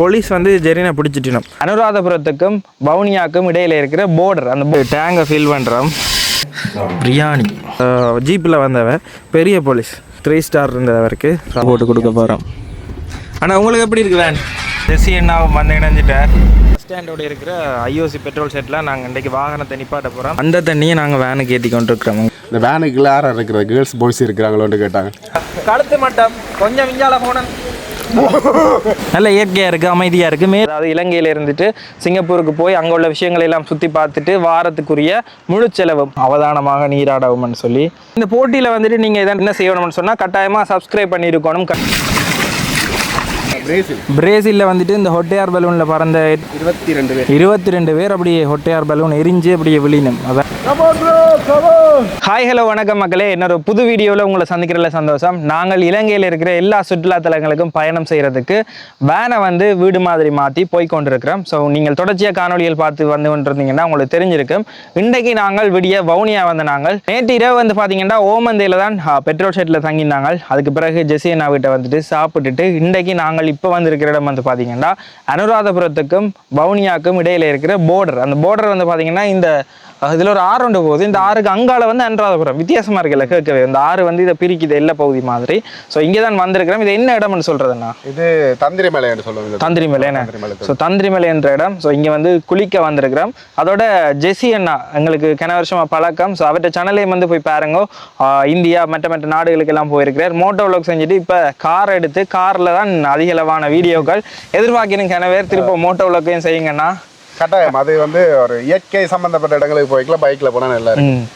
Police வந்து ஜெரினை பிடிச்சிட்டினோம். அனுராதபுரத்துக்கும் வவுனியாக்கும் இடையில இருக்கிற border அந்த டேங்கை ஃபில் பண்ணுறோம் பிரியாணி. ஜீப்பில் வந்தவன் பெரிய போலீஸ். த்ரீ ஸ்டார் இருந்தவருக்கு போட்டு கொடுக்க போகிறோம் ஆனால் உங்களுக்கு எப்படி இருக்கு வேன் ஜெஸ்ஸி அண்ணாவும் வந்து இணைஞ்சிட்டார். பஸ் ஸ்டாண்டோட இருக்கிற ஐஓசி பெட்ரோல் செட்டில் நாங்கள் இன்றைக்கி வாகனத்தை நிப்பாட்ட போகிறோம் அந்த தண்ணியை நாங்கள் வேனுக்கு ஏற்றி கொண்டு இருக்கிறோம் இந்த வேனுக்குள்ள யாரா இருக்கிற கேர்ள்ஸ் பாய்ஸ் இருக்கிறாங்களோன்னு கேட்டாங்க. கழுத்து மட்டம் கொஞ்சம் விஞ்ஞால போனேன் நல்ல இயற்கையாக இருக்குது அமைதியாக இருக்குது மே அதாவது இலங்கையில் இருந்துட்டு சிங்கப்பூருக்கு போய் அங்கே உள்ள விஷயங்களை எல்லாம் சுற்றி பார்த்துட்டு வாரத்துக்குரிய முழு செலவும் அவதானமாக நீராடவும்னு சொல்லி. இந்த போட்டியில் வந்துட்டு நீங்கள் இதை என்ன செய்யணும்னு சொன்னால் கட்டாயமாக சப்ஸ்கிரைப் பண்ணியிருக்கணும் பிரேசிலில் வந்துட்டு இந்த ஹொட்டையார் பலூனில் பறந்த இருபத்தி ரெண்டு பேர். இருபத்தி ரெண்டு பேர் அப்படியே ஹொட்டையார் பலூன் எரிஞ்சு அப்படியே விழினும் அதான் ஹாய் ஹலோ வணக்கம் மக்களே. இன்னொரு புது வீடியோவில் உங்களை சந்திக்கிறதுல சந்தோஷம். நாங்கள் இலங்கையில் இருக்கிற எல்லா சுற்றுலா தலங்களுக்கும் பயணம் செய்கிறதுக்கு வேனை வந்து வீடு மாதிரி மாற்றி போய் கொண்டிருக்கிறோம். ஸோ நீங்கள் தொடர்ச்சியாக காணொலிகள் பார்த்து வந்து கொண்டிருந்தீங்கன்னா உங்களுக்கு தெரிஞ்சிருக்கும். இன்றைக்கு நாங்கள் விடிய வவுனியா வந்த நாங்கள். நேற்று இரவு வந்து பார்த்தீங்கன்னா ஓமந்தையில் தான் பெட்ரோல் ஷெட்டில் தங்கியிருந்தாங்க. அதுக்கு பிறகு ஜெசியனா வீட்டை வந்துட்டு சாப்பிட்டுட்டு இன்றைக்கு நாங்கள் இப்போ வந்திருக்கிற இடம் வந்து பார்த்தீங்கன்னா அனுராதபுரத்துக்கும் வவுனியாக்கும் இடையில இருக்கிற போர்டர் அந்த போர்டர் வந்து பார்த்தீங்கன்னா இந்த இதில் ஒரு ஆறு ஒன்று போகுது. இந்த ஆறுக்கு அங்கால வந்து அனுராதபுரம் வித்தியாசமா இருக்குல்ல கேட்கவே. இந்த ஆறு வந்து இதை பிரிக்குது எல்லை பகுதி மாதிரி. ஸோ இங்கே தான் வந்திருக்கிறோம். இது என்ன இடம்னு சொல்றதுண்ணா இது தந்திரி மலைன்னு சொல்லுவாங்க தந்திரி தந்திரிமலை. ஸோ தந்திரிமலை என்ற இடம். ஸோ இங்கே வந்து குளிக்க வந்திருக்கிறோம். அதோட ஜெசி அண்ணா எங்களுக்கு கன வருஷமா பழக்கம். ஸோ அவர்கிட்ட சேனலையும் வந்து போய் பாருங்க. இந்தியா மற்ற மற்ற நாடுகளுக்கு எல்லாம் போயிருக்கிறார். மோட்டோ vlog செஞ்சுட்டு இப்போ கார் எடுத்து காரில் தான் அதிக அளவான வீடியோக்கள். எதிர்பார்க்கணும் கனவேர் திரும்ப மோட்டோ vlogகையும் செய்யுங்கண்ணா கட்டாயம். அது வந்து ஒரு இயற்கை சம்பந்தப்பட்ட இடங்களுக்கு போய்க்கலாம் பைக்ல போனா நல்லா இருக்கும்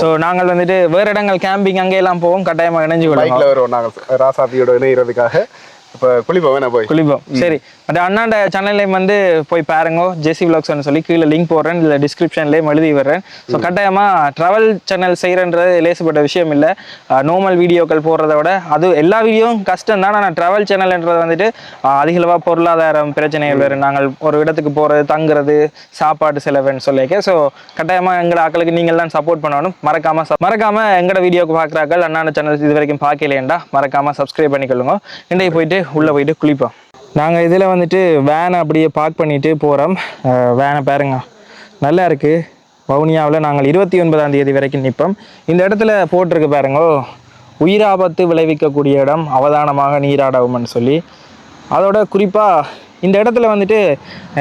ஸோ நாங்கள் வந்துட்டு வேறு இடங்கள் கேம்பிங் அங்கெல்லாம் போவோம் கட்டாயமாக இணைஞ்சு பைக்ல வருவோம் நாங்கள் ராசாத்தியோட இணைகிறதுக்காக இப்போ குளிப்போம் வேணா போய். குளிப்போம். சரி. மற்ற அண்ணாண்ட சேனல்லையும் வந்து போய் பாருங்க. ஜெசி விளாக்ஸ்னு சொல்லி கீழே லிங்க் போடுறேன். இல்லை டிஸ்கிரிப்ஷன்லேயும் எழுதி வர்றேன் ஸோ கட்டாயமாக ட்ராவல் சேனல் செய்கிறன்றது லேசுப்பட்ட விஷயம் இல்லை. நார்மல் வீடியோக்கள் போடுறத விட அது எல்லா வீடியோவும் கஷ்டம் தான். ஆனால் ட்ராவல் சேனல்ன்றது வந்துட்டு ஆஹ் அதிக அளவாக பொருளாதாரம் பிரச்சனைகள் வேறு. நாங்கள் ஒரு இடத்துக்கு போகிறது தங்குறது சாப்பாடு செலவுன்னு சொல்லியிருக்கேன் ஸோ கட்டாயமாக எங்களோட ஆட்களுக்கு நீங்கள் தான் சப்போர்ட் பண்ணணும். மறக்காமல் மறக்காமல் எங்களோட வீடியோக்கு பார்க்குறாக்கள் அண்ணாண்ட சேனல் இது வரைக்கும் பார்க்கலையேண்டா மறக்காமல் சப்ஸ்கிரைப் பண்ணிக்கொள்ளுங்க. இன்றைக்கு போயிட்டு உள்ளே போயிட்டு குளிப்போம். நாங்கள் இதில் வந்துட்டு வேனை அப்படியே பார்க் பண்ணிவிட்டு போகிறோம் வேனை பாருங்க. நல்லா இருக்குது வவுனியாவில் நாங்கள் இருபத்தி ஒன்பதாம் தேதி வரைக்கும் நிற்போம். இந்த இடத்துல போட்டிருக்கு பாருங்க. உயிராபத்து விளைவிக்கக்கூடிய இடம். அவதானமாக நீராடவும்னு சொல்லி. அதோட குறிப்பாக இந்த இடத்துல வந்துட்டு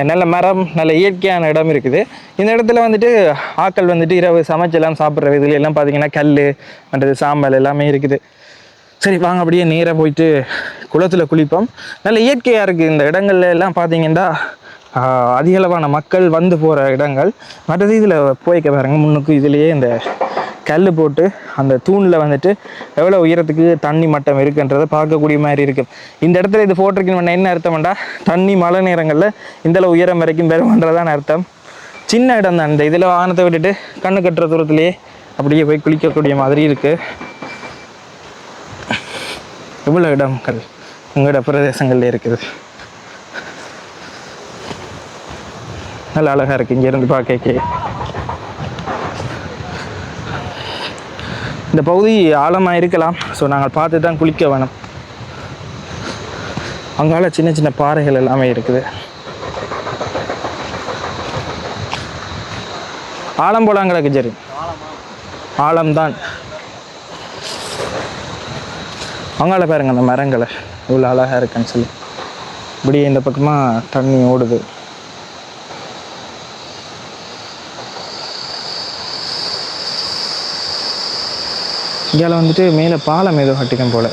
நல்ல மரம் நல்ல இயற்கையான இடம் இருக்குது. இந்த இடத்துல வந்துட்டு ஆக்கள் வந்துட்டு இரவு சமைச்செல்லாம் சாப்பிட்ற இதுல எல்லாம் பார்த்தீங்கன்னா கல் மற்றது சாம்பல் எல்லாமே இருக்குது. சரி வாங்க அப்படியே நேராக போயிட்டு குளத்தில் குளிப்போம். நல்ல இயற்கையாக இருக்குது இந்த இடங்கள்ல எல்லாம் பார்த்தீங்கன்னா அதிகளவான மக்கள் வந்து போகிற இடங்கள். மற்றது இதில் போய்க்க பாருங்க முன்னுக்கு இதுலேயே இந்த கல் போட்டு அந்த தூணில் வந்துட்டு எவ்வளோ உயரத்துக்கு தண்ணி மட்டம் இருக்குன்றதை பார்க்கக்கூடிய மாதிரி இருக்குது இந்த இடத்துல இது போட்டிருக்கணும் என்ன அர்த்தம்டா தண்ணி மழை நேரங்களில் இந்தளவு உயரம் வரைக்கும் பெறுமன்றதான் அர்த்தம். சின்ன இடம் தான். இந்த இதில் வாகனத்தை விட்டுட்டு கண்ணு கட்டுற தூரத்துலேயே அப்படியே போய் குளிக்கக்கூடிய மாதிரி இருக்குது எவ்வளோ இடங்கள் உங்களோட பிரதேசங்கள்ல இருக்குது? நல்ல அழகாக இருக்கு இங்கேருந்து பார்க்க இந்த பகுதி ஆழமாக இருக்கலாம். ஸோ நாங்கள் பார்த்து தான் குளிக்க வேணும். அங்கால சின்ன சின்ன பாறைகள் எல்லாமே இருக்குது. ஆழம் போலாங்களா கிஜரி ஆழம்தான். அங்கால பாருங்க அந்த மரங்களை. இவ்வளோ அழகாக இருக்குன்னு சொல்லி. இப்படியே இந்த பக்கமாக தண்ணி ஓடுது. இங்கால வந்துட்டு மேலே பாலம் ஏதோ கட்டிக்கும் போல.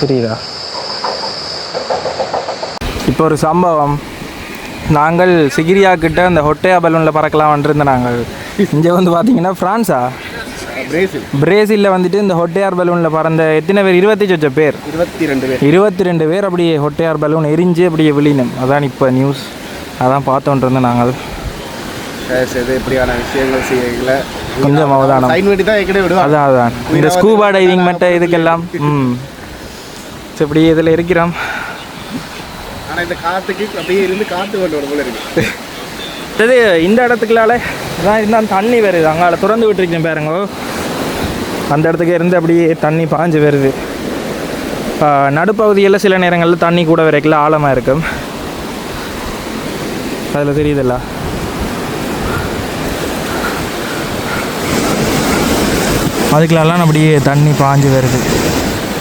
தெரியுதா இப்போ ஒரு சம்பவம். நாங்கள் சிகிரியா கிட்ட அந்த ஹொட்டையா பலூனில் பறக்கலாம் வந்துருந்த நாங்கள். இங்கே வந்து பார்த்தீங்கன்னா ஃப்ரான்ஸா பிரேசில். பிரேசிலில் வந்துட்டு இந்த ஹொட்டையார் பலூனில் பறந்த எத்தனை பேர்? இருபத்தி சொச்ச பேர். இருபத்தி ரெண்டு பேர். இருபத்தி ரெண்டு பேர் அப்படியே ஹொட்டையார் பலூன் எரிஞ்சு அப்படியே விழினும் அதான் இப்போ நியூஸ் அதான் பார்த்தோன்ட்டு இருந்தோம் நாங்கள். இது இப்படியான விஷயங்கள் செய்யல. கொஞ்சம் அவதானம். அதான் அதான். இந்த ஸ்கூபா டைவிங் மட்டும் இதுக்கெல்லாம் ம். இப்படி இதில் இருக்கிறோம். ஆனா இந்த காத்துக்கு அப்படியே இருந்து காத்து கொண்டு வர போல இருக்கு. இது இந்த இடத்துக்குள்ளால அதான் இருந்தால் தண்ணி வருது. அங்கால திறந்து விட்டுருக்கேன் பாருங்க. அந்த இடத்துக்கு இருந்து அப்படியே தண்ணி பாஞ்சு வருது. நடுப்பகுதியில் சில நேரங்களில் தண்ணி கூட வரைக்கல ஆழமாக இருக்கும் அதில் தெரியுதுல்ல. அதுக்குலாம் அப்படியே தண்ணி பாஞ்சு வருது.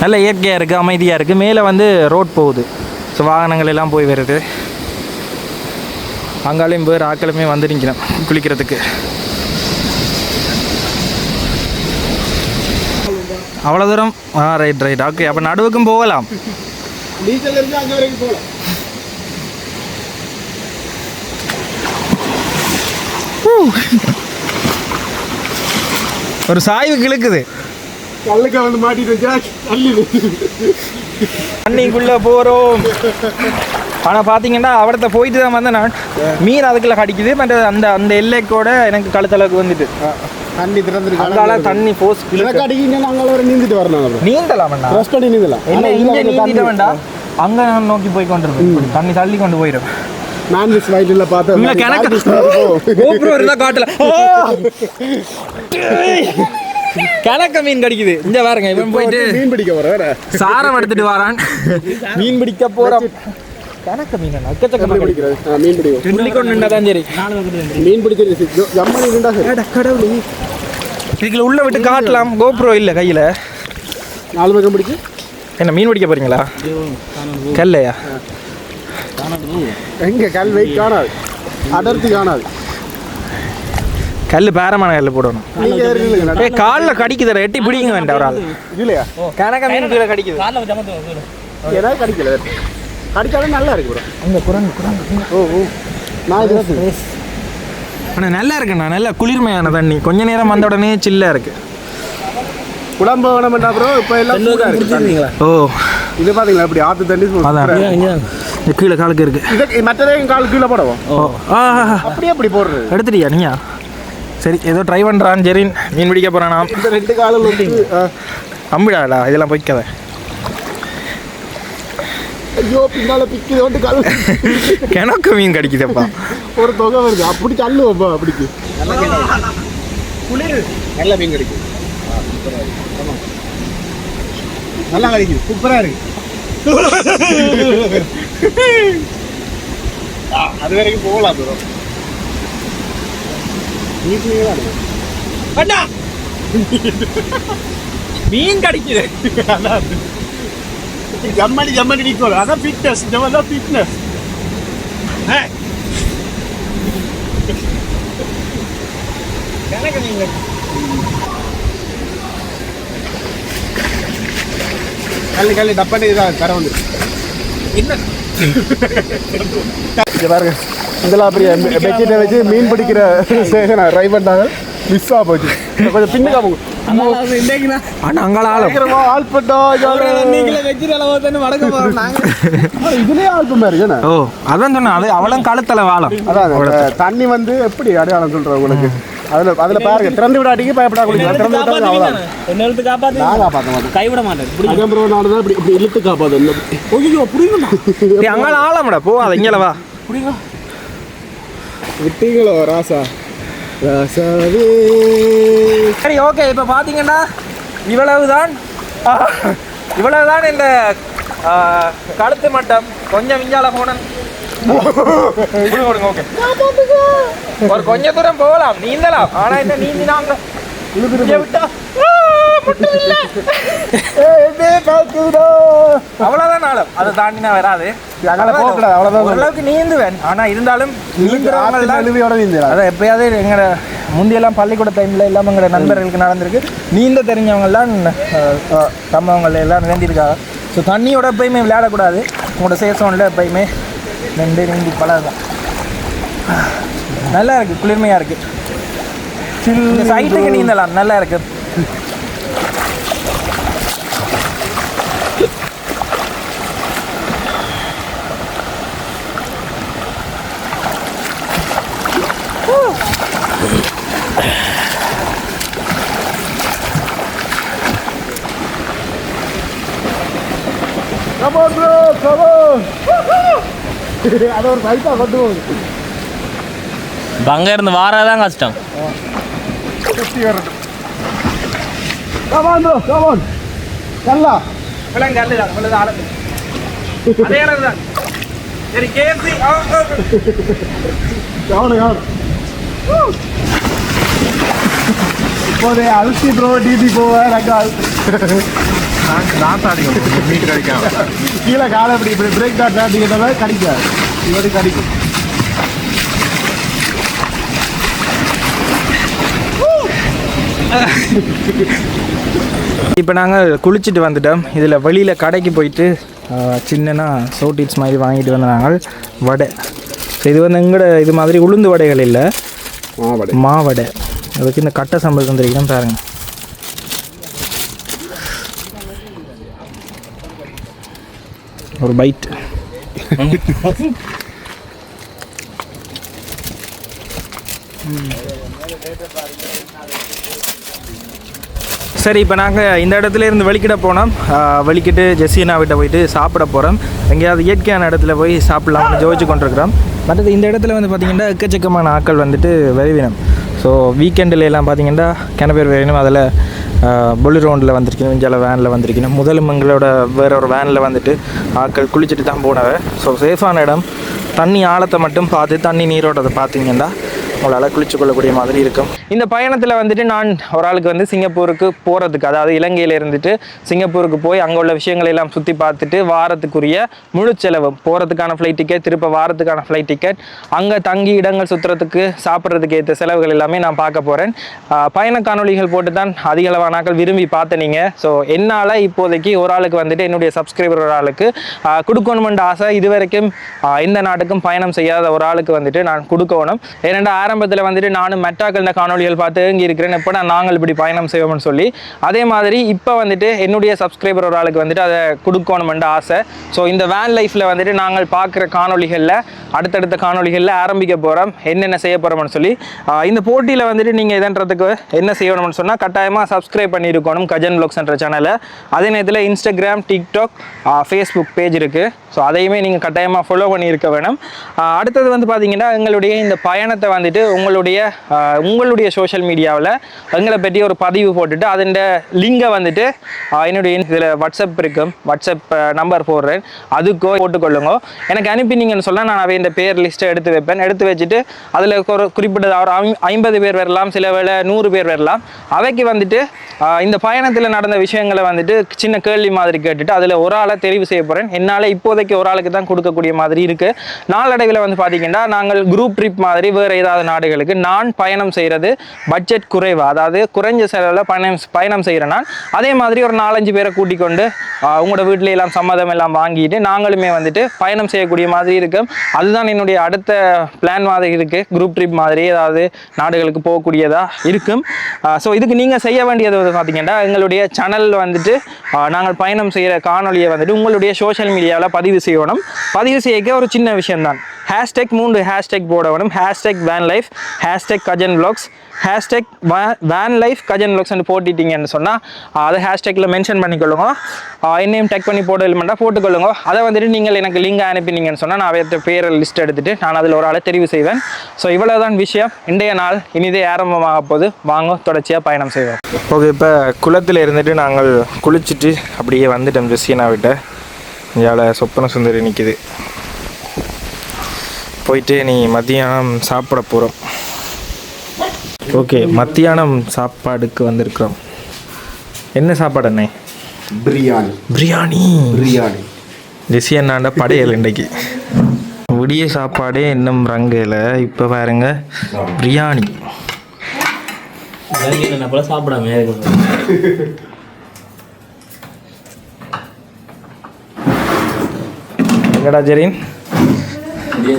நல்ல இயற்கையாக இருக்குது அமைதியாக இருக்குது மேலே வந்து ரோட் போகுது. ஸோ வாகனங்கள் எல்லாம் போய் வருது. அங்காலையும் போய் ஆக்களுமே வந்து நிற்கிறோம் குளிக்கிறதுக்கு. அவ்வளோ தூரம். ஆ ரைட் ரைட் ஓகே அப்போ நடுவுக்கும் போகலாம். ஒரு சாய்வு கிழக்குது. கல்லுக்க வந்து மாட்டிட்டு தண்ணிக்குள்ளே போகிறோம் ஆனால் பார்த்தீங்கன்னா அவடத்த போயிட்டு தான் வந்தேன் நான். மீன் அதுக்குள்ள கடிக்குது. பட் அந்த அந்த எல்லைக்கோட எனக்கு கழுத்தளவுக்கு வந்துட்டு. தண்ணி அங்கால திறந்துருக்கு தண்ணி போஸ் எனக்கு அடிக்கிங்க அங்கே வர நீந்திட்டு வரணும் நீந்தலாம் அண்ணா ப்ரெஸ் பண்ணி நீந்தலாம். என்ன இங்கே நீந்திட வேண்டாம். அங்கே நான் நோக்கி போய் கொண்டிருப்பேன். தண்ணி தள்ளி கொண்டு போயிடும் நான் மிஸ் வயிற்றுல பார்த்தேன் இல்ல கணக்கு கோபுரம் இருந்தா காட்டல. கணக்க மீன் கடிக்குது. இந்த பாருங்க இவன் போயிட்டு மீன் பிடிக்க வேற. சாரம் எடுத்துட்டு வரான். மீன் பிடிக்க போறோம். கணக்க மீன் அக்கச்சக்க பிடிக்கிறது? மீன் பிடிக்கும் துள்ளிக்கொண்டு நின்றதான் சரி. மீன் ஜம்மனி கடவுளே. இதுக்குள்ள உள்ள விட்டு காட்டலாம். கோப்ரோ இல்ல கையில. நாலு பக்கம் பிடிச்சு. என்ன மீன் பிடிக்க போறீங்களா? கல்லையா? எங்க கல் வெயிட் காணாது. அடர்த்தி காணாது. கல் பேரமான கல் போடணும். ஏ காலில் கடிக்குதுடா எட்டி பிடிங்க வேண்டாம் ஒரு ஆள். இதுலையா கணக்க மீன் கீழே கடிக்குது. ஏதாவது கடிக்கல. கடிச்சாலும் நல்லா இருக்கு ப்ரோ. அந்த குரங்கு குரங்கு ஓ ஓ. நான் இது ஆனால் நல்லா இருக்குண்ணா நல்ல குளிர்மையான தண்ணி. கொஞ்ச நேரம் வந்த உடனே சில்லாக இருக்கு. குழம்பு வேணும்டா ப்ரோ இப்போ எல்லாம் சூடா இருக்கு. தண்ணி. ஓ. இது பாத்தீங்களா இப்படி ஆத்து தண்ணி அதான். கீழே காலுக்கு இருக்கு. இது மற்றதையும் கால் கீழே போடுவோம் ஓ. ஆ அப்படியே அப்படி போடுறது? எடுத்துட்டியா நீயா? சரி ஏதோ ட்ரை பண்ணுறான் ஜெரின். மீன் பிடிக்க போகிறானாம் இந்த ரெண்டு காலில் அம்பிடாடா இதெல்லாம் பொய்க்காத. ஐயோ பின்னால பிக்குது வந்து கால். கிணக்கு மீன் கடிக்குதப்பா. ஒரு தொகை வருது. அப்படி தள்ளு வைப்பா அப்படிக்கு. குளிர். நல்ல மீன் கிடைக்கும் நல்லா கிடைக்குது சூப்பரா இருக்கு. அது வரைக்கும் போகலாம் ப்ரோ. மீன் கடிக்குது. ஜம்மனி ஜம்மனி நிக்கணும் அதான் ஃபிட்னஸ் இந்த மாதிரி தான் ஃபிட்னஸ் கல்லு கல்லு டப்பாட்டி இதான் கரை வந்து என்ன? இங்க பாருங்க. இதெல்லாம் அப்படியே பெட்ஷீட்டை வச்சு மீன் பிடிக்கிற ஸ்டேஷனை ட்ரை பண்ணாங்க மிஸ் ஆக போச்சு. இன்னும் கொஞ்சம் பின்னுக்கா போகும் அவளும் கழுத்தல வாழும். தண்ணி வந்து எப்படி அடையாளம் சொல்ற உங்களுக்கு? அதுல அதுல பாருங்க திறந்து விடாட்டிக்கு பயப்படா குளிக்கலாம் திறந்து விட்டாங்க அவ்வளவுதான். என்ன எழுத்து காப்பாத்து நான் காப்பாற்ற மாட்டேன். கைவிட மாட்டேன். அதான் ப்ரோ நான் தான் இப்படி இப்படி இழுத்து காப்பாற்று ஐயோ புரியுமா டேய், அங்கால ஆழம்டா போ அதை இங்கே வா. விட்டீங்களோ ராசா? ராசாவே சரி ஓகே இப்போ பார்த்தீங்கன்னா இவ்வளவுதான். இவ்வளவுதான் இந்த கழுத்து மட்டம். கொஞ்சம் விஞ்ஞால போனன் ஓகே ஒரு கொஞ்ச தூரம் போகலாம் நீந்தலாம். ஆனா என்ன நீந்தினாங்க? விட்டா மட்டும் இல்ல. அவ்வளவுதான் ஆழம் அதை தாண்டினா வராது. ஓரளவுக்கு நீந்துவேன். ஆனா இருந்தாலும் அதான் எப்பயாவது எங்களோட முந்தியெல்லாம் பள்ளிக்கூட டைமில் எல்லாம் எங்களோட நண்பர்களுக்கு நடந்திருக்கு. நீந்த சம்பவங்கள் எல்லாம் நினைந்திருக்காங்க ஸோ தண்ணியோட எப்பயுமே விளையாடக்கூடாது. உங்களோட சேசோனில் எப்பயுமே ரெண்டு நீந்தி பழகுதான் நல்லா இருக்கு குளிர்மையாக இருக்கு. இந்த சைட்டுக்கு நீந்தலாம் நல்லா இருக்கு. அது ஒரு சைட்டா கொண்டு போகுது. அங்க இருந்து வாரதான் கஷ்டம். நல்லா. சரி கேஎஃப்சி கவனம் கவனம். இப்போதே அல்சி ப்ரோ கீழே காலை இப்படி இப்படி பிரேக் டாட் நாட்டிக்கிறதால கடிக்காது. இவரு கடிக்கும். இப்போ நாங்கள் குளிச்சுட்டு வந்துட்டோம். இதில் வெளியில் கடைக்கு போயிட்டு சின்னனா சோட்டிட்ஸ் மாதிரி வாங்கிட்டு வந்த நாங்கள் வடை. இது வந்து எங்கட இது மாதிரி உளுந்து வடைகள் இல்லை. மாவடை. மாவடை. அதுக்கு இந்த கட்டை சம்பள் தந்திருக்கேன் பாருங்க. ஒரு பைட் சரி இப்போ நாங்கள் இந்த இடத்துல இருந்து வெளிக்கிட போனோம். வெளிக்கிட்டு ஜெஸ்ஸினா வீட்டை போயிட்டு சாப்பிட போகிறோம் எங்கேயாவது இயற்கையான இடத்துல போய் சாப்பிட்லாம்னு ஜோதிச்சு கொண்டிருக்கிறோம். மற்றது இந்த இடத்துல வந்து பார்த்திங்கன்னா எக்கச்சக்கமான ஆட்கள் வந்துட்டு விரைவினம் ஸோ வீக்கெண்டில் எல்லாம் பார்த்திங்கன்னா கிணப்பேர் வேணும் அதில் புல்லி ரோண்டில் வந்திருக்கணும் இஞ்சால வேனில் வந்திருக்கணும். முதலும் எங்களோட வேற ஒரு வேனில் வந்துட்டு ஆட்கள் குளிச்சுட்டு தான் போனவ. ஸோ சேஃபான இடம். தண்ணி ஆழத்தை மட்டும் பார்த்து தண்ணி நீரோட்டத்தை பார்த்தீங்கன்னா உங்களால் குளிச்சு கொள்ளக்கூடிய மாதிரி இருக்கும். இந்த பயணத்தில் வந்துட்டு நான் ஒரு ஆளுக்கு வந்து சிங்கப்பூருக்கு போகிறதுக்கு அதாவது இலங்கையில் இருந்துட்டு சிங்கப்பூருக்கு போய் அங்கே உள்ள விஷயங்களை எல்லாம் சுற்றி பார்த்துட்டு வாரத்துக்குரிய முழு செலவு போகிறதுக்கான ஃப்ளைட் டிக்கெட் திருப்ப வாரத்துக்கான ஃப்ளைட் டிக்கெட் அங்கே தங்கி இடங்கள் சுற்றுறதுக்கு சாப்பிட்றதுக்கு ஏற்ற செலவுகள் எல்லாமே நான் பார்க்க போகிறேன் பயண காணொலிகள் போட்டு தான் அதிக அளவானாக்கள் விரும்பி பார்த்தனீங்க. ஸோ என்னால் இப்போதைக்கு ஒரு ஆளுக்கு வந்துட்டு என்னுடைய சப்ஸ்கிரைபர் ஒரு ஆளுக்கு கொடுக்கணுமென்ற ஆசை இது வரைக்கும் எந்த நாட்டுக்கும் பயணம் செய்யாத ஒரு ஆளுக்கு வந்துட்டு நான் கொடுக்கணும். ஏனெண்டா ஆரம்பத்தில் வந்துட்டு நானும் மெட்டாக்கள் இந்த காணொலிகள் பார்த்து இங்கே இருக்கிறேன். எப்போ நாங்கள் இப்படி பயணம் செய்வோம்னு சொல்லி. அதே மாதிரி இப்போ வந்துட்டு என்னுடைய சப்ஸ்கிரைபர் ஒரு ஆளுக்கு வந்துட்டு அதை கொடுக்கணுமென்ற ஆசை. ஸோ இந்த வேன் லைஃப்பில் வந்துட்டு நாங்கள் பார்க்குற காணொளிகளில் அடுத்தடுத்த காணொளிகளில் ஆரம்பிக்க போகிறோம் என்னென்ன செய்ய போகிறோம்னு சொல்லி. இந்த போட்டியில் வந்துட்டு நீங்கள் இதன்றதுக்கு என்ன செய்யணும்னு சொன்னால் கட்டாயமாக சப்ஸ்கிரைப் பண்ணியிருக்கணும் கஜன் ப்ளாக்ஸ்ன்ற சேனலை அதே நேரத்தில் இன்ஸ்டாகிராம் டிக்டாக் ஃபேஸ்புக் பேஜ் இருக்குது ஸோ அதையுமே நீங்கள் கட்டாயமாக ஃபாலோ பண்ணியிருக்க வேணும். அடுத்தது வந்து பார்த்தீங்கன்னா எங்களுடைய இந்த பயணத்தை வந்துட்டு உங்களுடைய உங்களுடைய சோஷியல் மீடியாவில் எங்களை பற்றி ஒரு பதிவு போட்டுட்டு அதன் லிங்கை வந்துட்டு என்னுடைய இதில் வாட்ஸ்அப் இருக்கும். வாட்ஸ்அப் நம்பர் போடுறேன். அதுக்கோ போட்டுக்கொள்ளுங்க. எனக்கு அனுப்பினீங்கன்னு சொன்னால் நான் அவை இந்த பேர் லிஸ்ட்டை எடுத்து வைப்பேன். எடுத்து வச்சுட்டு அதில் ஒரு குறிப்பிட்ட ஒரு ஐம்பது பேர் வரலாம் சில வேளை நூறு பேர் வரலாம். அவைக்கு வந்துட்டு இந்த பயணத்தில் நடந்த விஷயங்களை வந்துட்டு சின்ன கேள்வி மாதிரி கேட்டுட்டு அதில் ஒரு ஆளை தெரிவு செய்ய போகிறேன் என்னால் இப்போதைக்கு ஒரு ஆளுக்கு தான் கொடுக்கக்கூடிய மாதிரி இருக்குது நாளடைவில் வந்து பார்த்தீங்கன்னா நாங்கள் குரூப் ட்ரிப் மாதிரி வேறு ஏதாவது நாடுகளுக்கு நான் பயணம் செய்கிறது பட்ஜெட் குறைவு. அதாவது குறைஞ்ச செலவில் பயணம் பயணம் செய்கிறேன் நான். அதே மாதிரி ஒரு நாலஞ்சு பேரை கூட்டிக் கொண்டு உங்களோட வீட்டில எல்லாம் சம்மதம் எல்லாம் வாங்கிட்டு நாங்களுமே வந்துட்டு பயணம் செய்யக்கூடிய மாதிரி இருக்கும். அதுதான் என்னுடைய அடுத்த பிளான் மாதிரி இருக்குது குரூப் ட்ரிப் மாதிரி ஏதாவது நாடுகளுக்கு போகக்கூடியதாக இருக்கும். ஸோ இதுக்கு நீங்கள் செய்ய வேண்டியது வந்து பார்த்தீங்கன்னா எங்களுடைய சேனல் வந்துட்டு நாங்கள் பயணம் செய்கிற காணொலியை வந்துட்டு உங்களுடைய சோஷியல் மீடியாவில் பதிவு செய்யணும். பதிவு செய்ய ஒரு சின்ன விஷயம்தான். ஹேஷ்டேக் மூன்று ஹேஷ்டேக் போட வேணும். Hashtag van life hashtag Gajan vlogs hashtag van life Gajan vlogsன்னு போட்டுட்டீங்கன்னு சொன்னால் அதை ஹேஷ்டேக்கில் மென்ஷன் பண்ணிக்கொள்ளுங்க. என்னையும் டெக் பண்ணி போட இல்லைமெண்டா போட்டுக்கொள்ளுங்க. அதை வந்துட்டு நீங்கள் எனக்கு லிங்க் அனுப்பினீங்கன்னு சொன்னால் நான் அவற்ற பேரை லிஸ்ட் எடுத்துட்டு நான் அதில் ஒரு ஆளை தெரிவு செய்வேன். ஸோ இவ்வளோ தான் விஷயம். இன்றைய நாள் இனிதே ஆரம்பமாக போது வாங்க தொடர்ச்சியாக பயணம் செய்வோம். ஓகே இப்போ குளத்தில் இருந்துட்டு நாங்கள் குளிச்சுட்டு அப்படியே வந்துட்டோம் ஜெஸ்ஸினா விட்ட இந்தியாவில் சொப்பன சுந்தரி நிற்கிது போயிட்டு நீ மத்தியானம் சாப்பிட போகிறோம் ஓகே மத்தியானம் சாப்பாடுக்கு வந்திருக்கிறோம். என்ன சாப்பாடு அண்ணே? பிரியாணி. பிரியாணி. பிரியாணி. ஜெஸ்ஸி அண்ணாண்ட படையல் இன்றைக்கு. விடிய சாப்பாடே இன்னும் ரங்கையில் இப்போ பாருங்க பிரியாணி. என்ன போல சாப்பிடாம எங்கடா ஜெரீன்?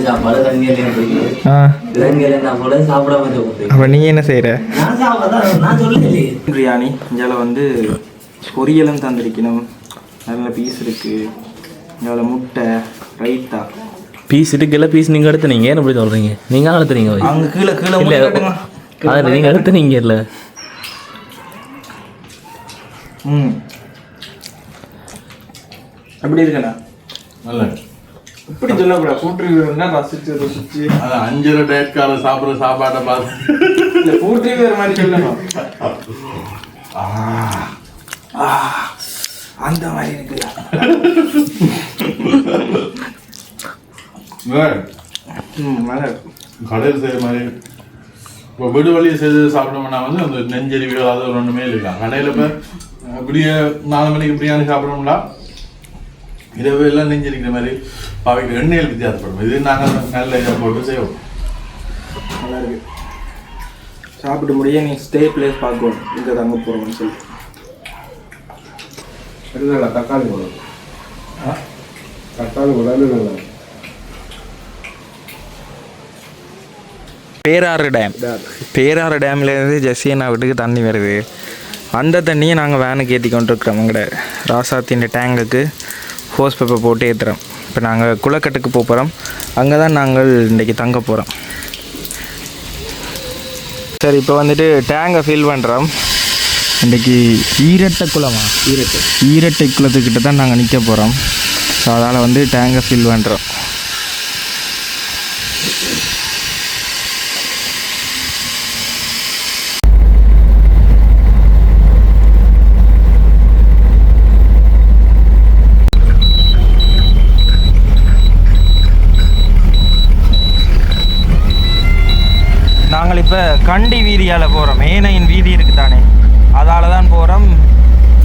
சாப்பாடு ரங்கியலையும் பிடிக்கும் ஆ. ரங்கியல நான் போல சாப்பிடாம இருக்கணும் அப்போ நீ என்ன செய்கிற நான் சாப்பிட நான் சொல்லலையே. பிரியாணி இதில் வந்து பொரியலும் தந்திருக்கணும். நல்ல பீஸ் இருக்குது இதில் முட்டை ரைத்தா. பீஸ் இருக்குல்ல பீஸ் நீங்க எடுத்துனீங்க. என்ன இப்படி சொல்றீங்க? நீங்க எடுத்துனீங்க. அங்கே கீழே கீழே இல்ல முட்டை அது நீங்க எடுத்துனீங்க இல்ல. ம். எப்படி இருக்கண்ணா நல்ல இப்படி சொல்லக்கூடாது ரிவ்யூனா ரசிச்சு ருசிச்சு. அது அஞ்சரை டேட்கார சாப்பிட்ற சாப்பாட்டை பார்த்து. ஃபுட் ரிவ்யூ மாதிரி சொல்லணும். அந்த மாதிரி இருக்கு. கடையில் செய்கிற மாதிரி இப்போ வீடு வழியை செய்து சாப்பிட்டோம்னா வந்து அந்த நெஞ்செரிவு அது ஒன்றுமே இல்லை. கடையில் இப்போ விடிய நாலு மணிக்கு பிரியாணி சாப்பிடணும்னா இரவு எல்லாம் நெஞ்சரிக்கிற மாதிரி பாவைக்கு எண்ணெயில் வித்தியாசப்படும். இது நாங்கள் நல்ல இதை போட்டு செய்வோம். நல்லா இருக்கு. சாப்பிட்டு முடிய நீ ஸ்டே பிளேஸ் பார்க்கணும். இங்கே தங்க போகிறோம்னு சொல்லி. நல்லா தக்காளி போடும் தக்காளி போடாது நல்லா பேராறு டேம். பேராறு. டேம்லேருந்து ஜெஸ்ஸியனா வீட்டுக்கு தண்ணி வருது. அந்த தண்ணியை நாங்கள் வேனுக்கு ஏற்றி கொண்டிருக்கிறோம் எங்கட ராசாத்தின் டேங்குக்கு ஹோஸ் பேப்பர் போட்டு ஏற்றுறோம் இப்போ நாங்கள் குளக்கட்டுக்கு போக போகிறோம் அங்கே தான் நாங்கள் இன்றைக்கி தங்க போகிறோம் சரி இப்போ வந்துட்டு டேங்கை ஃபில் பண்ணுறோம் இன்றைக்கி ஈரட்டை குளமா? ஈரட்டை. ஈரட்டை குளத்துக்கிட்ட தான் நாங்கள் நிற்க போகிறோம் ஸோ அதனால் வந்து டேங்கை ஃபில் பண்ணுறோம் நாங்கள் இப்போ கண்டி வீதியால் போகிறோம் ஏனையின் வீதி இருக்குது தானே அதால் தான் போகிறோம்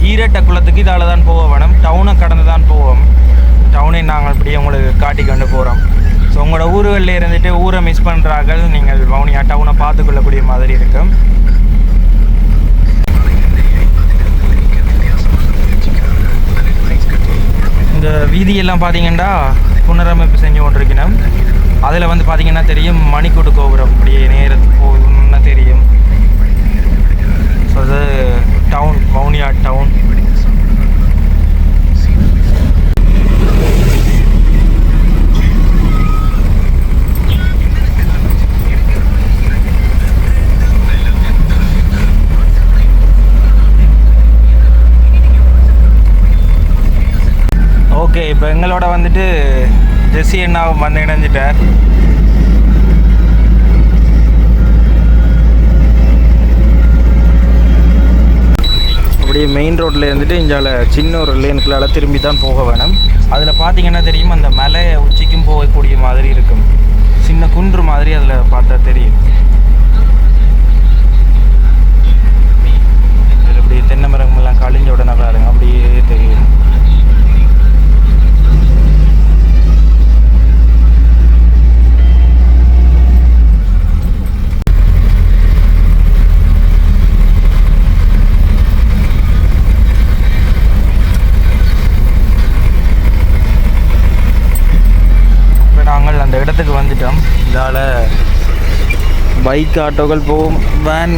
ஈரட்ட குளத்துக்கு இதால் தான் போக வேணும் டவுனை கடந்து தான் போவோம். டவுனை நாங்கள் இப்படியே உங்களுக்கு காட்டி கொண்டு போகிறோம் ஸோ உங்களோட ஊர்களில் இருந்துட்டு ஊரை மிஸ் பண்ணுறார்கள் நீங்கள் வவுனியா டவுனை பார்த்துக்கொள்ளக்கூடிய மாதிரி இருக்கும். இந்த வீதியெல்லாம் பார்த்தீங்கன்னா புனரமைப்பு செஞ்சு கொண்டிருக்கணும் அதில் வந்து பார்த்தீங்கன்னா தெரியும் மணிக்கூட்டு கோபுரம். அப்படியே நேரத்துக்கு போகணும்னா தெரியும். ஸோ அது டவுன் மௌனியா டவுன் ஓகே இப்போ எங்களோட வந்துட்டு ஜெஸ்ஸி என்ன வந்து இணைஞ்சிட்டார் அப்படியே மெயின் ரோட்டில் இருந்துட்டு இங்கால சின்ன ஒரு லேனுக்குள்ளால திரும்பி தான் போக வேணும். அதில் பார்த்தீங்கன்னா தெரியும்? அந்த மலை உச்சிக்கும் போகக்கூடிய மாதிரி இருக்கும். சின்ன குன்று மாதிரி அதில் பார்த்தா தெரியும். இதில் இப்படி தென்னை மரங்கள்லாம் கழிஞ்ச உடனே பாருங்க அப்படியே தெரியும் இப்போ நாங்கள் அந்த இடத்துக்கு வந்துட்டோம். இதால் பைக் ஆட்டோக்கள் போகும். வேன்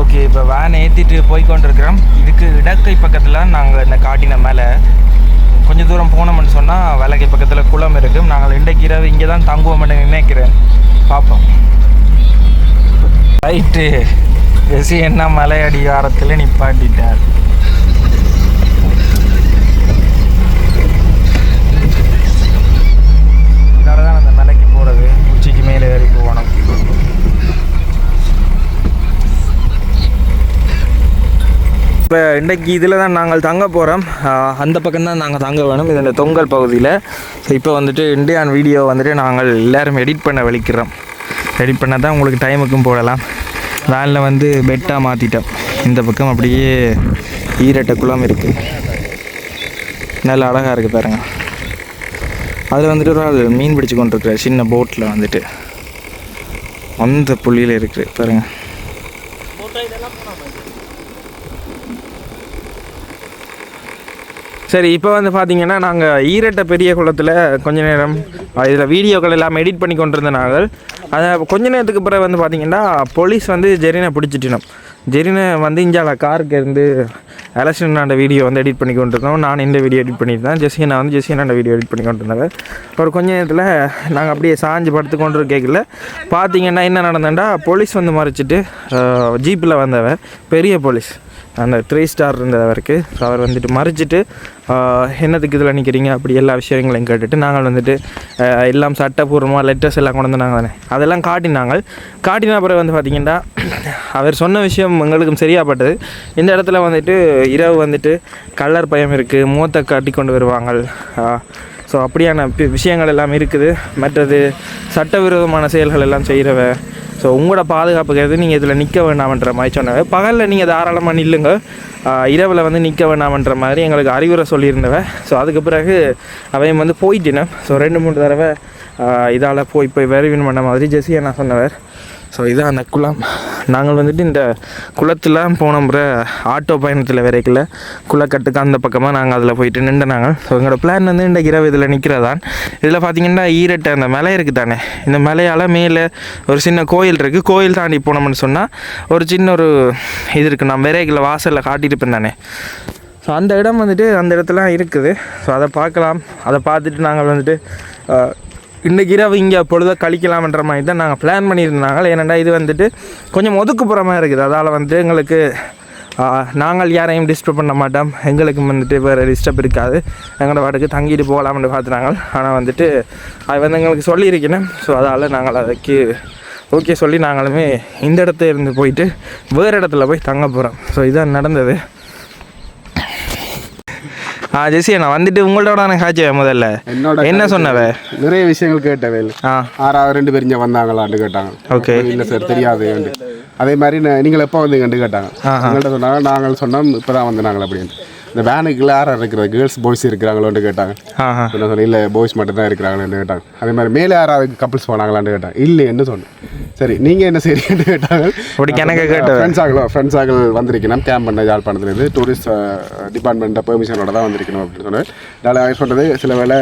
ஓகே இப்போ வேன் ஏற்றிட்டு போய் கொண்டிருக்கிறோம் இதுக்கு இடக்கை பக்கத்தில் நாங்கள் இந்த காட்டின மேலே கொஞ்சம் தூரம் போனோம்னு சொன்னால் வேலைக்கை பக்கத்தில் குளம் இருக்கும் நாங்கள் இன்றைக்கு இரவு இங்கே தான் தங்குவோம்னு நினைக்கிறேன். பார்ப்போம் ரைட்டு ஜெசி என்ன மலை அடிவாரத்தில் நிப்பாட்டிட்டார் இதால தான் அந்த மலைக்கு போகிறது உச்சிக்கு மேலே ஏறி போகணும் இப்போ இன்றைக்கு இதில் தான் நாங்கள் தங்க போகிறோம். அந்த பக்கம் தான் நாங்கள் தங்க வேணும். இது இந்த தொங்கல் பகுதியில். ஸோ இப்போ வந்துட்டு இண்டியான் வீடியோ வந்துட்டு நாங்கள் எல்லோரும் எடிட் பண்ண வலிக்கிறோம். எடிட் பண்ண தான் உங்களுக்கு டைமுக்கும் போடலாம். வேனில் வந்து பெட்டாக மாற்றிட்டோம் இந்த பக்கம் அப்படியே ஈரட்ட குளம் இருக்குது நல்ல அழகாக இருக்குது பாருங்க. அதில் வந்துட்டு ஒரு ஆள் மீன் பிடிச்சு கொண்டு இருக்கிற சின்ன போட்டில் வந்துட்டு. அந்த புள்ளியில் இருக்குது பாருங்கள் சரி இப்போ வந்து பார்த்தீங்கன்னா நாங்கள் ஈரட்ட பெரிய குளத்தில் கொஞ்ச நேரம் இதில் வீடியோக்கள் எல்லாம் எடிட் பண்ணி கொண்டிருந்த நாங்கள். அதை கொஞ்ச நேரத்துக்கு பிறகு வந்து பார்த்தீங்கன்னா போலீஸ் வந்து ஜெரினை பிடிச்சிட்டினோம் ஜெரினை வந்து இஞ்சால காருக்கு இருந்து அலசனாண்ட வீடியோ வந்து எடிட் பண்ணி கொண்டிருந்தோம். நான் இந்த வீடியோ எடிட் பண்ணியிருந்தேன் ஜெசினா வந்து ஜெசினாண்ட வீடியோ எடிட் பண்ணி கொண்டிருந்தாங்க. ஒரு கொஞ்ச நேரத்தில் நாங்கள் அப்படியே சாஞ்சு படுத்து கொண்டு கேட்கல பார்த்தீங்கன்னா என்ன நடந்தேன்டா போலீஸ் வந்து மறைச்சிட்டு ஜீப்பில் வந்தவன் பெரிய போலீஸ். அந்த த்ரீ ஸ்டார் இருந்தது அவருக்கு. ஸோ அவர் வந்துட்டு மறிச்சிட்டு என்னதுக்கு என்னத்துக்கு இதில் நிற்கிறீங்க அப்படி எல்லா விஷயங்களையும் கேட்டுட்டு நாங்கள் வந்துட்டு எல்லாம் சட்டப்பூர்வமாக லெட்டர்ஸ் எல்லாம் கொண்டு வந்தாங்க தானே? அதெல்லாம் காட்டினாங்க. காட்டின பிறகு வந்து பார்த்திங்கன்னா அவர் சொன்ன விஷயம் எங்களுக்கும் சரியாப்பட்டது. இந்த இடத்துல வந்துட்டு இரவு வந்துட்டு கலர் பயம் இருக்குது மூத்தை காட்டி கொண்டு வருவாங்க. ஸோ அப்படியான விஷயங்கள் எல்லாம் இருக்குது. மற்றது சட்டவிரோதமான செயல்கள் எல்லாம் செய்கிறவ ஸோ உங்களோட பாதுகாப்புக்கு நீங்கள் இதில் நிற்க வேண்டாம்ன்ற மாதிரி சொன்னவ பகலில் நீங்கள் தாராளமாக நில்லுங்க. இரவில் வந்து நிற்க வேண்டாம்ன்ற மாதிரி எங்களுக்கு அறிவுரை சொல்லியிருந்தவ. ஸோ அதுக்கு பிறகு அவையும் வந்து போயிட்டினேன் ஸோ ரெண்டு மூணு தடவை இதால் போய் போய் வெரிவின் பண்ண மாதிரி ஜெஸியை நான் சொன்னவர். ஸோ இதான் அந்த குளம். நாங்கள் வந்துட்டு இந்த குளத்தில் போன முறை ஆட்டோ பயணத்தில் வரைக்கல குளக்கட்டுக்கு அந்த பக்கமாக நாங்கள் அதில் போயிட்டு நின்று நாங்கள் ஸோ எங்களோட பிளான் வந்து இந்த இரவு இதில் நிற்கிறதான் இதில் பார்த்தீங்கன்னா ஈரட்டை அந்த மலை இருக்குது தானே இந்த மலையால் மேலே ஒரு சின்ன கோயில் இருக்குது கோயில் தாண்டி போனோம்னு சொன்னால் ஒரு சின்ன ஒரு இது இருக்குது நான் விரைகில் வாசலில் காட்டிட்டு தானே ஸோ அந்த இடம் வந்துட்டு அந்த இடத்துல இருக்குது. ஸோ அதை பார்க்கலாம். அதை பார்த்துட்டு நாங்கள் வந்துட்டு இன்றைக்கி இரவு இங்கே பொழுத கழிக்கலாம்ன்ற மாதிரி தான் நாங்கள் பிளான் பண்ணியிருந்தாங்க ஏனெண்டா இது வந்துட்டு கொஞ்சம் ஒதுக்குப்புறமாக இருக்குது. அதால் வந்து எங்களுக்கு நாங்கள் யாரையும் டிஸ்டர்ப் பண்ண மாட்டோம். எங்களுக்கும் வந்துட்டு வேறு டிஸ்டர்ப் இருக்காது. எங்களோட வாட்டுக்கு தங்கிட்டு போகலாம்னு பார்த்துனாங்க ஆனால் வந்துட்டு அது வந்து எங்களுக்கு சொல்லியிருக்கினேன் ஸோ அதால் நாங்கள் அதுக்கு ஓகே சொல்லி நாங்களுமே இந்த இடத்துல இருந்து போயிட்டு வேறு இடத்துல போய் தங்க போகிறோம் ஸோ இதான் நடந்தது. ஆ ஜெசி நான் வந்துட்டு உங்களோட நான் காய்ச்ச முதல்ல. என்னோட என்ன சொன்னவ? நிறைய விஷயங்கள் கேட்டவே ஆ. ஆறாவது ரெண்டு பேரும் இங்கே வந்தாங்களான்னு கேட்டாங்க. ஓகே. இல்லை சார் தெரியாது அதே மாதிரி நீங்கள் எப்போ வந்தீங்கன்னு கேட்டாங்க. எங்கள்கிட்ட சொன்னாங்க நாங்கள் சொன்னோம் இப்போ தான் வந்து நாங்கள் அப்படின்னு இந்த வேனுக்குள்ள யார் இருக்கிறது கேர்ள்ஸ் பாய்ஸ் இருக்கிறாங்களோன்னு கேட்டாங்க. என்ன சொன்னேன் இல்லை பாய்ஸ் மட்டும் தான் கேட்டாங்க. அதே மாதிரி மேலே யாராவது கப்பல்ஸ் போனாங்களான்னு கேட்டாங்க. இல்லைன்னு சொன்னேன். சரி நீங்கள் என்ன செய்றீங்கன்னு கேட்டாங்க. அப்படி கணக்கு கேட்டவ. ஃப்ரெண்ட்ஸ் ஆகலாம் ஃப்ரெண்ட்ஸ் ஆகல் வந்திருக்கணும். கேம்ப் பண்ண யாழ்ப்பாணத்துலேருந்து டூரிஸ்ட் டிபார்ட்மெண்ட் பெர்மிஷனோட தான் வந்திருக்கணும் அப்படின்னு சொன்னேன். நான் சொன்னது சில வேளை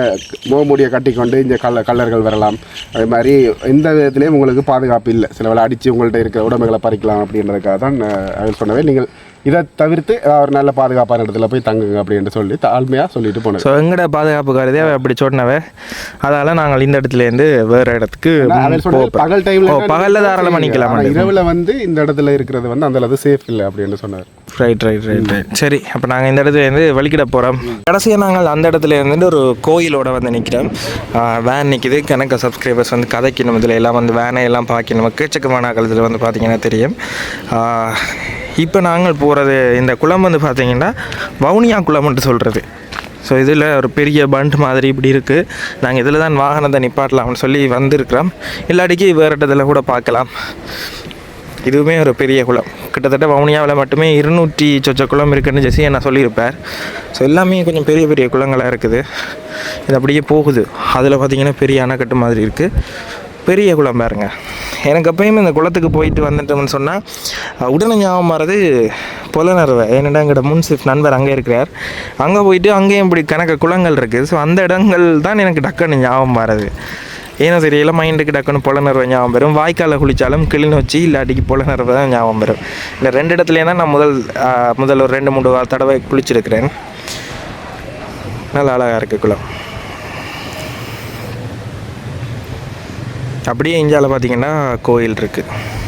முகமூடியை கட்டிக்கொண்டு இங்கே கல்ல கல்லர்கள் வரலாம். அதே மாதிரி எந்த விதத்துலேயும் உங்களுக்கு பாதுகாப்பு இல்லை. சில வேளை அடித்து உங்கள்கிட்ட இருக்கிற உடமைகளை பறிக்கலாம் அப்படின்றதுக்காக தான் அவன் சொன்னவே நீங்கள் இதை தவிர்த்து ஒரு நல்ல பாதுகாப்பான இடத்துல போய் தங்குங்க அப்படின்னு சொல்லி தாழ்மையாக சொல்லிட்டு போனது. ஸோ எங்கட பாதுகாப்பு கருதி அவ அப்படி சொன்னவ. அதால் நாங்கள் இந்த இடத்துலேருந்து வேறு இடத்துக்கு. பகல் டைம்ல பகலில் தாராளமாக நிற்கலாம்? இரவுல வந்து இந்த இடத்துல இருக்கிறது வந்து அந்த அளவு சேஃப் இல்லை அப்படின்னு சொன்னார். ரைட் ரைட் ரைட் ரைட் சரி அப்போ நாங்கள் இந்த இடத்துல இருந்து வலிக்கிட போகிறோம் கடைசியாக நாங்கள் அந்த இடத்துல இருந்துட்டு ஒரு கோயிலோட வந்து நிற்கிறோம் வேன் நிற்கிது கணக்க சப்ஸ்கிரைபர்ஸ் வந்து கதைக்கணும். இதில் எல்லாம் வந்து வேனை எல்லாம் பார்க்கணும். எக்கச்சக்கமான காலத்தில் வந்து பார்த்தீங்கன்னா தெரியும். இப்போ நாங்கள் போகிறது இந்த குளம் வந்து பார்த்தீங்கன்னா வவுனியா குளம்ன்ட்டு சொல்கிறது. ஸோ இதில் ஒரு பெரிய பண்ட் மாதிரி இப்படி இருக்குது நாங்கள் இதில் தான் வாகனத்தை நிப்பாட்டலாம்னு சொல்லி வந்திருக்கிறோம். இல்லாட்டிக்கு வேறு இடத்துல கூட பார்க்கலாம். இதுவுமே ஒரு பெரிய குளம். கிட்டத்தட்ட வவுனியாவில் மட்டுமே இருநூற்றி சொச்ச குளம் இருக்குன்னு ஜெசி நான் சொல்லியிருப்பார். ஸோ எல்லாமே கொஞ்சம் பெரிய பெரிய குளங்களாக இருக்குது. இது அப்படியே போகுது. அதில் பார்த்தீங்கன்னா பெரிய அணைக்கட்டு மாதிரி இருக்குது பெரிய குளம் பாருங்க. எனக்கு எப்பயுமே இந்த குளத்துக்கு போயிட்டு வந்துட்டோம்னு சொன்னால் உடனே ஞாபகம் வர்றது புலனர்வை ஏன்னா எங்களோட முன்சிப் நண்பர் அங்கே இருக்கிறார். அங்கே போயிட்டு அங்கேயும் இப்படி கணக்கு குளங்கள் இருக்குது ஸோ அந்த இடங்கள் தான் எனக்கு டக்குன்னு ஞாபகம் வர்றது. ஏன்னா தெரியல மைண்டுக்கு டக்குன்னு புலனர்வை ஞாபகம் வரும். வாய்க்காலில் குளித்தாலும் கிளிநொச்சி இல்லாட்டிக்கு புலனர்வை தான் ஞாபகம் வரும். இந்த ரெண்டு இடத்துலையே தான் நான் முதல் முதல் ஒரு ரெண்டு மூணு தடவை குளிச்சிருக்கிறேன். நல்லா அழகாக இருக்குது குளம். அப்படியே இந்தியாவில் பார்த்தீங்கன்னா கோயில் இருக்குது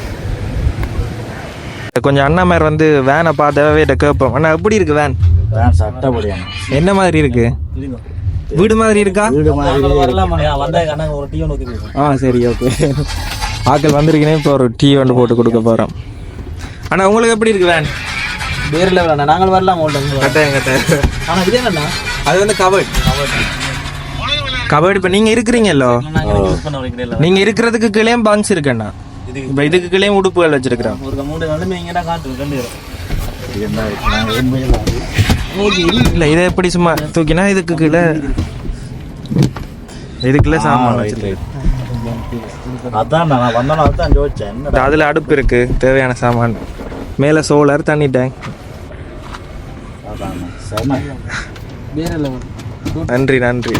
கொஞ்சம் அண்ணாமார் வந்து வேனை பார்த்தாவே கேட்போம். அண்ணா எப்படி இருக்கு வேன் வேன் சட்டப்படியான. என்ன மாதிரி இருக்கு? வீடு மாதிரி இருக்கா? வந்த கணக்கு ஒரு டீ ஒன்று ஆ சரி ஓகே. ஆக்கள் வந்திருக்கேனே இப்போ ஒரு டீ வந்து போட்டு கொடுக்க போகிறோம் அண்ணா உங்களுக்கு எப்படி இருக்கு வேன் பேரில் வேணாம் நாங்கள் வரலாம் கட்டாயம் கட்டாயம். ஆனால் இது என்னண்ணா? அது வந்து கவர்ட் கவர்ட் இப்போ நீங்கள் இருக்கிறீங்கல்லோ? நாங்கள் இருக்கிறதுக்கு கீழே பங்க்ஸ் இருக்குண்ணா. இப்போ இதுக்கு கீழே உடுப்புகள் ரெண்டு இல்லை இதை எப்படி சும்மா தூக்கினா இதுக்கு கீழே? இதுக்குள்ளே சாமான் வச்சிருக்கு அதான் நான் வந்தோம் அதான் யோசிச்சேன் என்ன அதில் அடுப்பு இருக்கு தேவையான சாமான். மேலே சோலார் தண்ணி டேங்க் நன்றி நன்றி.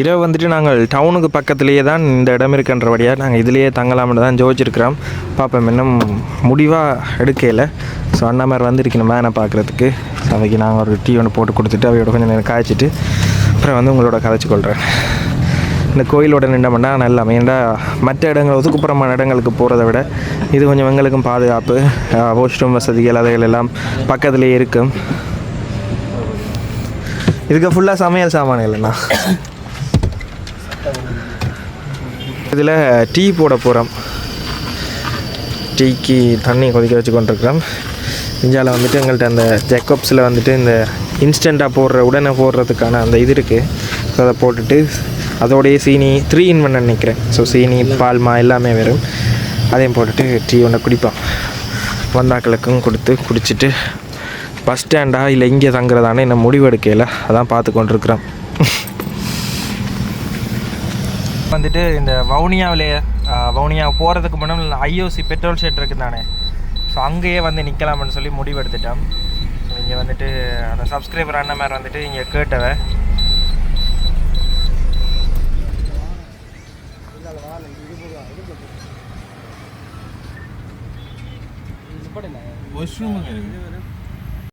இரவு வந்துட்டு நாங்கள் டவுனுக்கு பக்கத்துலேயே தான் இந்த இடம் இருக்கின்றபடியாக நாங்கள் இதுலேயே தங்கலாம்னு தான் ஜோதிச்சிருக்கிறோம். பார்ப்போம் இன்னும் முடிவாக எடுக்கையில் ஸோ அண்ணா மாதிரி வந்திருக்கணும் மேனை பார்க்குறதுக்கு. அவைக்கு நாங்கள் ஒரு டீ ஒன்று போட்டு கொடுத்துட்டு அவையோட கொஞ்சம் நேரம் காய்ச்சிட்டு அப்புறம் வந்து உங்களோட கதைச்சு கொள்கிறேன் இந்த கோயிலோட நின்றோம்னா நல்லா ஏன்டா மற்ற இடங்கள் ஒதுக்குப்புறமான இடங்களுக்கு போகிறத விட இது கொஞ்சம் எங்களுக்கும் பாதுகாப்பு. வாஷ்ரூம் வசதிகள் அதைகள் எல்லாம் பக்கத்துலேயே இருக்கும். இதுக்கு ஃபுல்லாக சமையல் சாமான் இல்லைண்ணா? இதில் டீ போட போகிறோம். டீக்கு தண்ணி கொதிக்க வச்சு கொண்டிருக்கிறோம். இந்தியாவில் வந்துட்டு எங்கள்கிட்ட அந்த ஜெக்கப்ஸில் வந்துட்டு இந்த இன்ஸ்டண்ட்டாக போடுற உடனே போடுறதுக்கான அந்த இது இருக்குது ஸோ அதை போட்டுட்டு அதோடைய சீனி த்ரீ இன் ஒன் நினைக்கிறேன். ஸோ சீனி பால்மா எல்லாமே வரும். அதையும் போட்டுட்டு டீ ஒன்று குடிப்போம். வந்தாக்களுக்கும் கொடுத்து குடிச்சிட்டு பஸ் ஸ்டாண்டா இல்லை இங்கே தங்குறதானே என்ன முடிவு எடுக்கல அதான் பார்த்து கொண்டிருக்கிறோம். வந்துட்டு இந்த வவுனியாவிலே வவுனியா போகிறதுக்கு முன்னாடி ஐஓசி பெட்ரோல் ஷெட் இருக்குது தானே? ஸோ அங்கேயே வந்து நிற்கலாம்னு சொல்லி முடிவெடுத்துட்டேன் ஸோ இங்கே வந்துட்டு அந்த சப்ஸ்கிரைபர் அண்ணன் மாதிரி வந்துட்டு இங்கே கேட்டவ.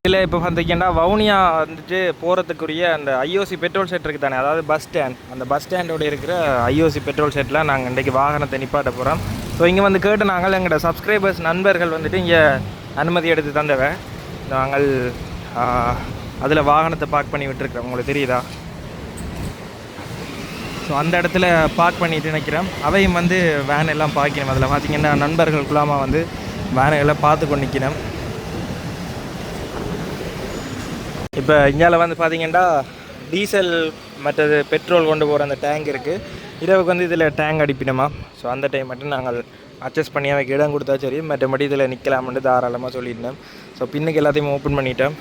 இதில் இப்போ பார்த்தீங்கன்னா வவுனியா வந்துட்டு போகிறதுக்குரிய அந்த ஐஓசி பெட்ரோல் செட் இருக்குது தானே? அதாவது பஸ் ஸ்டாண்ட். அந்த பஸ் ஸ்டாண்டோட இருக்கிற ஐஓசி பெட்ரோல் செட்டில் நாங்கள் இன்றைக்கி வாகனத்தை நிப்பாட்ட போகிறோம் ஸோ இங்கே வந்து கேட்டு நாங்கள் எங்களோட சப்ஸ்கிரைபர்ஸ் நண்பர்கள் வந்துட்டு இங்கே அனுமதி எடுத்து தந்தவன் நாங்கள் அதில் வாகனத்தை பார்க் பண்ணி விட்டுருக்குறோம். உங்களுக்கு தெரியுதா? ஸோ அந்த இடத்துல பார்க் பண்ணிட்டு நினைக்கிறேன் அவையும் வந்து வேன் எல்லாம் பார்க்கணும் அதில் பார்த்தீங்கன்னா நண்பர்கள் குலாமா வந்து வேனை எல்லாம் பார்த்து கொண்டு நிற்கிறேன் இப்போ இந்தியாவில் வந்து பார்த்தீங்கன்னா டீசல் மற்றது பெட்ரோல் கொண்டு போகிற அந்த டேங்க் இருக்குது. இரவுக்கு வந்து இதில் டேங்க் அடிப்பினோமா? ஸோ அந்த டைம் மட்டும் நாங்கள் அட்ஜஸ்ட் பண்ணி அவைக்கு இடம் கொடுத்தா சரி மற்றபடி இதில் நிற்கலாம்னு தாராளமாக சொல்லியிருந்தோம். ஸோ பின்னுக்கு எல்லாத்தையும் ஓப்பன் பண்ணிட்டோம்.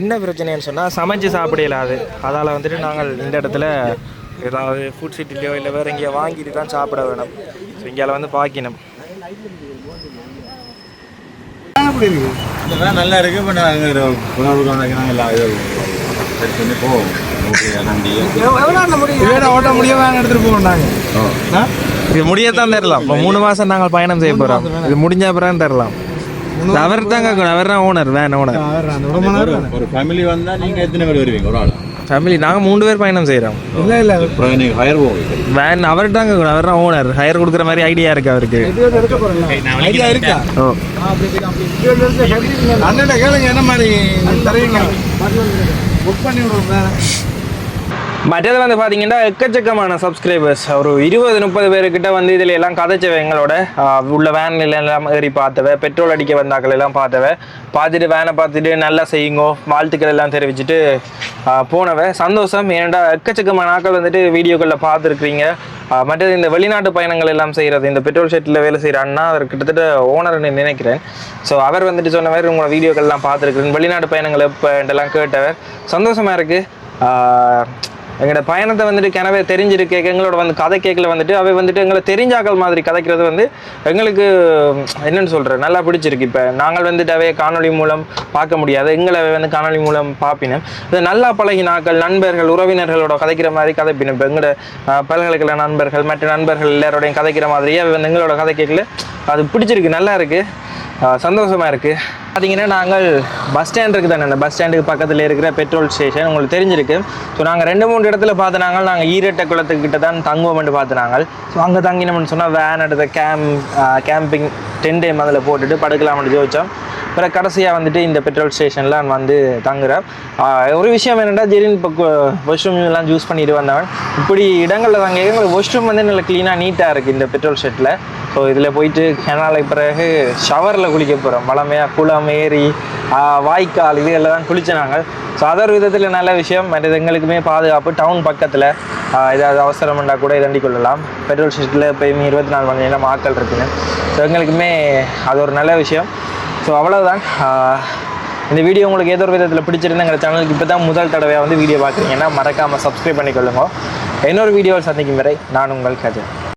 என்ன பிரச்சனைன்னு சொன்னால் சமைச்சு சாப்பிட அது அதால் வந்துட்டு நாங்கள் இந்த இடத்துல ஏதாவது ஃபுட் சிட்டிலையோ இல்லை வேறு எங்கேயோ வாங்கிட்டு தான் சாப்பிட வேணும். ஸோ இங்கேயால் வந்து இதெல்லாம் நல்லா இருக்கு இப்போ நாங்கள் உணவு வந்தாங்கன்னா எல்லாம் இது செட் பண்ணி போவோம் ஓட்ட நாங்கள் இது முடியத்தான் தரலாம். இப்போ மூணு மாதம் நாங்கள் பயணம் செய்ய போகிறோம் இது முடிஞ்ச அப்புறம் தரலாம். அவர் தாங்க அவர் தான் ஓனர் வேன் ஓனர் ஒரு ஃபேமிலி வந்தால் நீங்கள் எத்தனை பேர் வருவீங்க? ஒரு ஆள்? ஃபேமிலி நாங்கள் மூணு பேர் பயணம் செய்கிறோம் அப்புறம் நீங்கள் ஹயர் வேன் அவர் தாங்க அவர் தான் ஓனர் ஹையர் கொடுக்குற மாதிரி ஐடியா இருக்கு அவருக்கு. ஓ. அண்ணன் கேளுங்க என்ன மாதிரி புக் பண்ணி விடுவோம் மற்றது வந்து பார்த்தீங்கன்னா எக்கச்சக்கமான சப்ஸ்கிரைபர்ஸ் ஒரு இருபது முப்பது பேருக்கிட்ட வந்து இதில் எல்லாம் கதைச்சவ எங்களோட உள்ள வேனில் எல்லாம் ஏறி பார்த்தவ பெட்ரோல் அடிக்க வந்தாக்கள் எல்லாம் பார்த்தவ பார்த்துட்டு வேனை பார்த்துட்டு நல்லா செய்யுங்கோ வாழ்த்துக்கள் எல்லாம் தெரிவிச்சுட்டு போனவ சந்தோஷம். ஏன்டா எக்கச்சக்கமான ஆக்கள் வந்துட்டு வீடியோக்களில் பார்த்துருக்குறீங்க. மற்றது இந்த வெளிநாட்டு பயணங்கள் எல்லாம் செய்கிறது இந்த பெட்ரோல் ஷெட்டில் வேலை செய்கிற அண்ணா அவர் கிட்டத்தட்ட ஓனர்னு நினைக்கிறேன். ஸோ அவர் வந்துட்டு சொன்ன மாதிரி உங்களை வீடியோக்கள்லாம் பார்த்துருக்குறேன். வெளிநாட்டு பயணங்கள் எப்போலாம் கேட்டவர் சந்தோஷமாக இருக்குது எங்களோட பயணத்தை வந்துட்டு கிணவே தெரிஞ்சிருக்கு. எங்களோட வந்து கதை கேட்கல வந்துட்டு அவை வந்துட்டு எங்களை தெரிஞ்சாக்கள் மாதிரி கதைக்கிறது வந்து எங்களுக்கு என்னன்னு சொல்கிறேன் நல்லா பிடிச்சிருக்கு. இப்போ நாங்கள் வந்துட்டு அவைய காணொளி மூலம் பார்க்க முடியாது. எங்களை அவை வந்து காணொளி மூலம் பார்ப்பினோம் இது நல்லா பழகினாக்கள் நண்பர்கள் உறவினர்களோட கதைக்கிற மாதிரி கதைப்பினோம் இப்போ எங்களோட பல்கலைக்கழக நண்பர்கள் மற்ற நண்பர்கள் எல்லாரோடையும் கதைக்கிற மாதிரியே அவை வந்து எங்களோட கதை கேட்கல. அது பிடிச்சிருக்கு நல்லா இருக்குது சந்தோஷமாக சந்தோஷமா இருக்கு. பார்த்தீங்கன்னா நாங்கள் பஸ் ஸ்டாண்ட் இருக்குது தானே அந்த பஸ் ஸ்டாண்டுக்கு பக்கத்தில் இருக்கிற பெட்ரோல் ஸ்டேஷன் உங்களுக்கு தெரிஞ்சிருக்கு. ஸோ நாங்கள் ரெண்டு மூணு இடத்துல பார்த்துனாங்க நாங்கள் ஈரட்ட குளத்துக்கிட்ட தான் தங்குவோம்னு பார்த்துனாங்க ஸோ அங்கே தங்கினோம்னு சொன்னால் வேன் எடுத்த கேம் கேம்பிங் டென் டைம் அதில் போட்டுட்டு படுக்கலாம்னு ஜோதிச்சோம் அப்புறம் கடைசியாக வந்துட்டு இந்த பெட்ரோல் ஸ்டேஷனில் நான் வந்து தங்குறேன் ஒரு விஷயம் என்னென்னா ஜெரின் இப்போ வாஷ்ரூம் எல்லாம் யூஸ் பண்ணிட்டு வந்தவன். இப்படி இடங்களில் தங்க வாஷ்ரூம் வந்து நல்லா க்ளீனாக நீட்டாக இருக்குது இந்த பெட்ரோல் ஷெட்டில் ஸோ இதில் போயிட்டு கெனாலுக்கு பிறகு ஷவரில் குளிக்க போகிறோம் வளமையாக குளம் ஏரி வாய்க்கால் இது எல்லாம் தான் குளிச்ச நாங்கள். ஸோ அதர் விதத்தில் நல்ல விஷயம். மற்றது எங்களுக்குமே பாதுகாப்பு. டவுன் பக்கத்தில் ஏதாவது அவசரம் கூட இதண்டி கொள்ளலாம். பெட்ரோல் ஷீட்டில் எப்பயுமே இருபத்தி நாலு மணி நேரம் ஆக்கள் இருக்குங்க ஸோ எங்களுக்குமே அது ஒரு நல்ல விஷயம். ஸோ அவ்வளோதான் இந்த வீடியோ உங்களுக்கு ஏதோ ஒரு விதத்தில் பிடிச்சிருந்தா எங்கள் சேனலுக்கு இப்போ தான் முதல் தடவையாக வந்து வீடியோ பார்க்குறீங்கன்னா மறக்காமல் சப்ஸ்கிரைப் பண்ணிக்கொள்ளுங்க. இன்னொரு வீடியோவில் சந்திக்கும் வரை நான் உங்கள் கதை